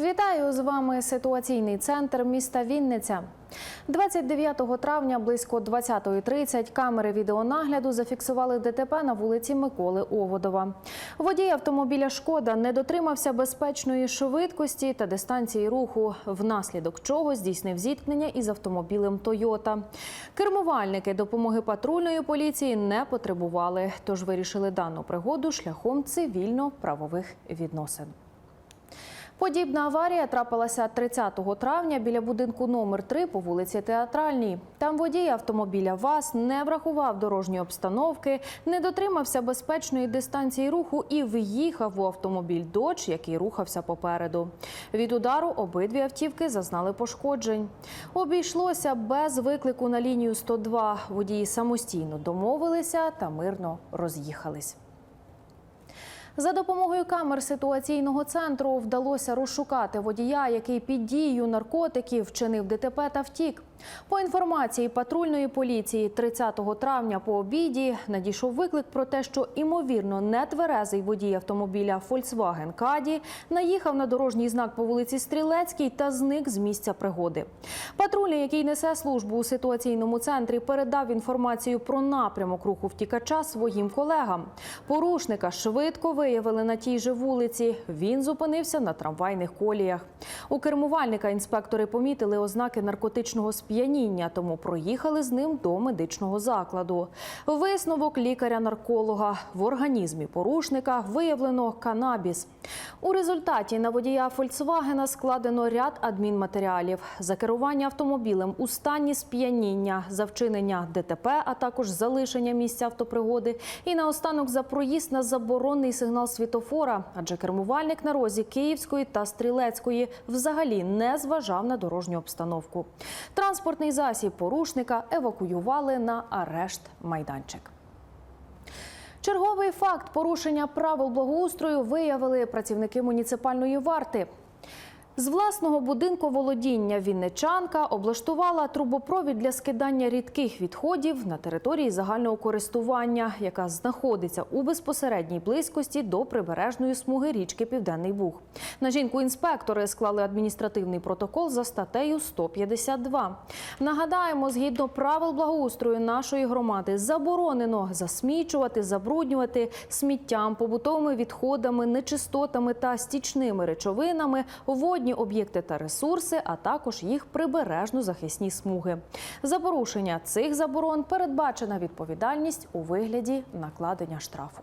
Вітаю з вами ситуаційний центр міста Вінниця. 29 травня близько 20.30 камери відеонагляду зафіксували ДТП на вулиці Миколи Оводова. Водій автомобіля Шкода не дотримався безпечної швидкості та дистанції руху, внаслідок чого здійснив зіткнення із автомобілем Тойота. Кермувальники допомоги патрульної поліції не потребували, тож вирішили дану пригоду шляхом цивільно-правових відносин. Подібна аварія трапилася 30 травня біля будинку номер 3 по вулиці Театральній. Там водій автомобіля ВАЗ не врахував дорожньої обстановки, не дотримався безпечної дистанції руху і в'їхав у автомобіль «Додж», який рухався попереду. Від удару обидві автівки зазнали пошкоджень. Обійшлося без виклику на лінію 102. Водії самостійно домовилися та мирно роз'їхались. За допомогою камер ситуаційного центру вдалося розшукати водія, який під дією наркотиків вчинив ДТП та втік. По інформації патрульної поліції, 30 травня по обіді надійшов виклик про те, що імовірно нетверезий водій автомобіля Volkswagen Caddy наїхав на дорожній знак по вулиці Стрілецькій та зник з місця пригоди. Патрульний, який несе службу у ситуаційному центрі, передав інформацію про напрямок руху втікача своїм колегам. Порушника швидко виявили на тій же вулиці. Він зупинився на трамвайних коліях. У кермувальника інспектори помітили ознаки наркотичного сп'яніння, тому проїхали з ним до медичного закладу. Висновок лікаря-нарколога в організмі порушника виявлено канабіс. У результаті на водія Фольксвагена складено ряд адмінматеріалів за керування автомобілем у стані сп'яніння, за вчинення ДТП, а також залишення місця автопригоди. І наостанок за проїзд на заборонний сигнал світофора, адже кермувальник на розі Київської та Стрілецької взагалі не зважав на дорожню обстановку. Транспортний засіб порушника евакуювали на арешт майданчик. Черговий факт порушення правил благоустрою виявили працівники муніципальної варти. З власного будинку володіння Вінничанка облаштувала трубопровід для скидання рідких відходів на території загального користування, яка знаходиться у безпосередній близькості до прибережної смуги річки Південний Буг. На жінку інспектори склали адміністративний протокол за статтею 152. Нагадаємо, згідно правил благоустрою нашої громади, заборонено засмічувати, забруднювати сміттям, побутовими відходами, нечистотами та стічними речовинами водні об'єкти та ресурси, а також їх прибережно-захисні смуги. За порушення цих заборон передбачена відповідальність у вигляді накладення штрафу.